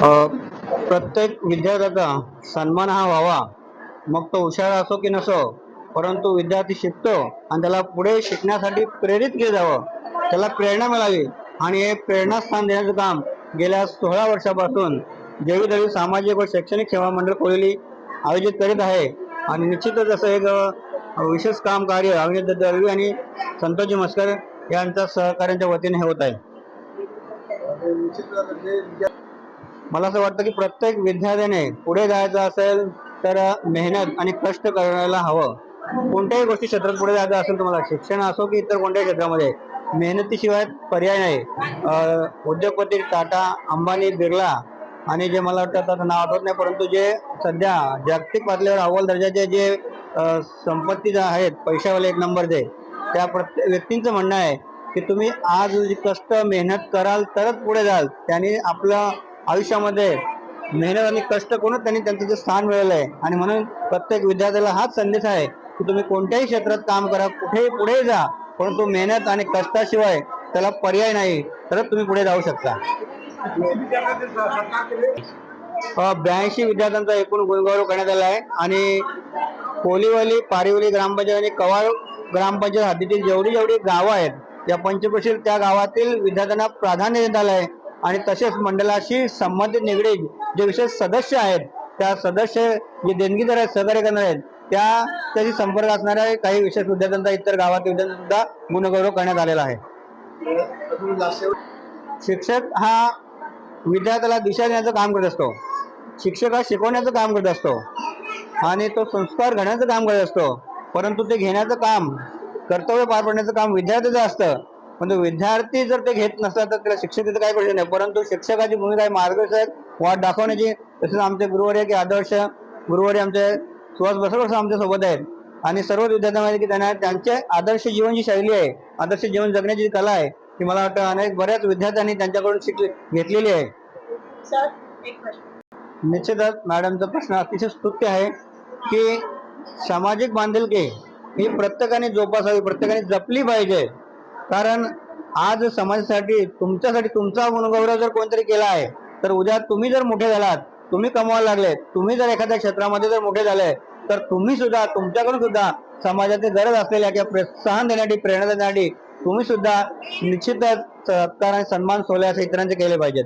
प्रत्येक विद्यार्थ्याचा सन्मान हा व्हावा. मग तो हुशार असो की नसो परंतु विद्यार्थी शिकतो आणि त्याला पुढे शिकण्यासाठी प्रेरित केलं जावं. त्याला प्रेरणा मिळावी आणि हे प्रेरणास्थान देण्याचं काम गेल्या सोळा वर्षापासून देवी देवी सामाजिक व शैक्षणिक सेवा मंडळ कोळी आयोजित करीत आहे. आणि निश्चितच असं एक विशेष काम कार्य अविनाश दळवी आणि संतोषजी मस्कर यांच्या सहकार्यांच्या वतीने हे होत आहे. मला असं वाटतं की प्रत्येक विद्यार्थ्याने पुढे जायचं असेल तर मेहनत आणि कष्ट करायला हवं. कोणत्याही गोष्टी क्षेत्रात पुढे जायचं असेल तुम्हाला शिक्षण असो की इतर कोणत्याही क्षेत्रामध्ये मेहनतीशिवाय पर्याय नाही. उद्योगपती टाटा अंबानी बिर्ला आणि जे मला वाटतं त्याचं नाव आठवत नाही परंतु जे सध्या जागतिक पातळीवर अव्वल दर्जाचे जे संपत्ती ज्या आहेत पैशावाले एक नंबरचे त्या प्रत्येक व्यक्तींचं म्हणणं आहे की तुम्ही आज कष्ट मेहनत कराल तरच पुढे जाल. त्याने आपलं आयुष्यामध्ये मेहनत आणि कष्ट करूनच त्यांनी त्यांचं जे स्थान मिळवलं आहे. आणि म्हणून प्रत्येक विद्यार्थ्याला हाच संदेश आहे की तुम्ही कोणत्याही क्षेत्रात काम करा कुठेही पुढे जा परंतु मेहनत आणि कष्टाशिवाय त्याला पर्याय नाही तरच तुम्ही पुढे जाऊ शकता. ब्याऐंशी विद्यार्थ्यांचा एकूण गुणगौरव करण्यात आला आहे. आणि कोलीवली पारिवली ग्रामपंचायत आणि कवाळ ग्रामपंचायत हद्दीतील जेवढी जेवढी गावं आहेत या पंचक्रोशील त्या गावातील विद्यार्थ्यांना प्राधान्य देण्यात आलं आहे. आणि तसेच मंडळाशी संबंधित निगडीत जे विशेष सदस्य आहेत त्या सदस्य जे देणगीदार आहेत सहकार्य करणार आहेत त्या त्याशी संपर्क असणाऱ्या काही विशेष विद्यार्थ्यांचा इतर गावातील विद्यार्थ्यांचा गुणगौरव करण्यात आलेला आहे. शिक्षक हा विद्यार्थ्याला दिशा देण्याचं काम करत असतो. शिक्षक हा शिकवण्याचं काम करत असतो. आणि तो संस्कार घडण्याचं काम करत असतो. परंतु ते घेण्याचं काम कर्तव्य पार पाडण्याचं काम विद्यार्थ्याचं असतं. पण तो विद्यार्थी जर ते घेत नसला तर त्याला शिक्षक तिथं काय करू नाही. परंतु शिक्षकाची भूमिका आहे मार्गदर्शक वाट दाखवण्याची. तसेच आमचे गुरुवारी की आदर्श गुरुवारी आमचे सुहास बसवकर आमच्यासोबत आहेत. आणि सर्व विद्यार्थ्यांमध्ये की त्यांना त्यांचे आदर्श जीवन जी शैली आहे आदर्श जीवन जगण्याची जी कला आहे ती मला वाटतं अनेक बऱ्याच विद्यार्थ्यांनी त्यांच्याकडून शिकली घेतलेली आहे. प्रश्न. निश्चितच मॅडमचा प्रश्न अतिशय स्तुत्य आहे की सामाजिक बांधिलकी ही प्रत्येकाने जोपासावी प्रत्येकाने जपली पाहिजे. कारण आज समाजासाठी तुमच्यासाठी तुमचा गुणगौरव जर कोणतरी केला आहे तर उद्या तुम्ही जर मोठे झालात तुम्ही कमवायला लागले तुम्ही जर एखाद्या क्षेत्रामध्ये जर मोठे झाले तर तुम्ही सुद्धा तुमच्याकडून सुद्धा समाजाची गरज असलेल्या किंवा प्रोत्साहन देण्यासाठी प्रेरणा देण्यासाठी तुम्ही सुद्धा निश्चितच सत्कार आणि सन्मान सोहळे असे इतरांचे केले पाहिजेत.